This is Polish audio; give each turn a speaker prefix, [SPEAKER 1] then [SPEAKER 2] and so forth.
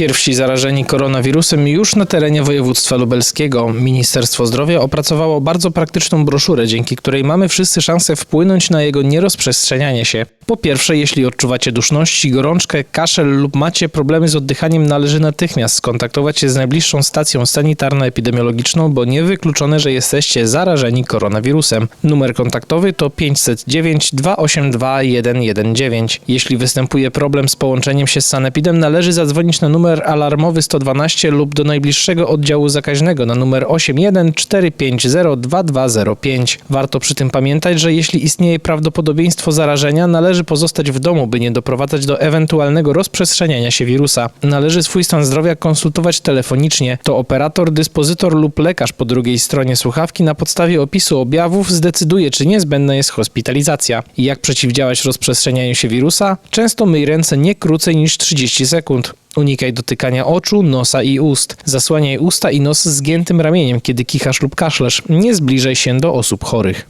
[SPEAKER 1] Pierwsi zarażeni koronawirusem już na terenie województwa lubelskiego. Ministerstwo Zdrowia opracowało bardzo praktyczną broszurę, dzięki której mamy wszyscy szansę wpłynąć na jego nierozprzestrzenianie się. Po pierwsze, jeśli odczuwacie duszności, gorączkę, kaszel lub macie problemy z oddychaniem, należy natychmiast skontaktować się z najbliższą stacją sanitarno-epidemiologiczną, bo niewykluczone, że jesteście zarażeni koronawirusem. Numer kontaktowy to 509 282 119. Jeśli występuje problem z połączeniem się z sanepidem, należy zadzwonić na numer alarmowy 112 lub do najbliższego oddziału zakaźnego na numer 81 450 2205. Warto przy tym pamiętać, że jeśli istnieje prawdopodobieństwo zarażenia, należy pozostać w domu, by nie doprowadzać do ewentualnego rozprzestrzeniania się wirusa. Należy swój stan zdrowia konsultować telefonicznie. To operator, dyspozytor lub lekarz po drugiej stronie słuchawki na podstawie opisu objawów zdecyduje, czy niezbędna jest hospitalizacja. Jak przeciwdziałać rozprzestrzenianiu się wirusa? Często myj ręce nie krócej niż 30 sekund. Unikaj dotykania oczu, nosa i ust. Zasłaniaj usta i nos zgiętym ramieniem, kiedy kichasz lub kaszlesz. Nie zbliżaj się do osób chorych.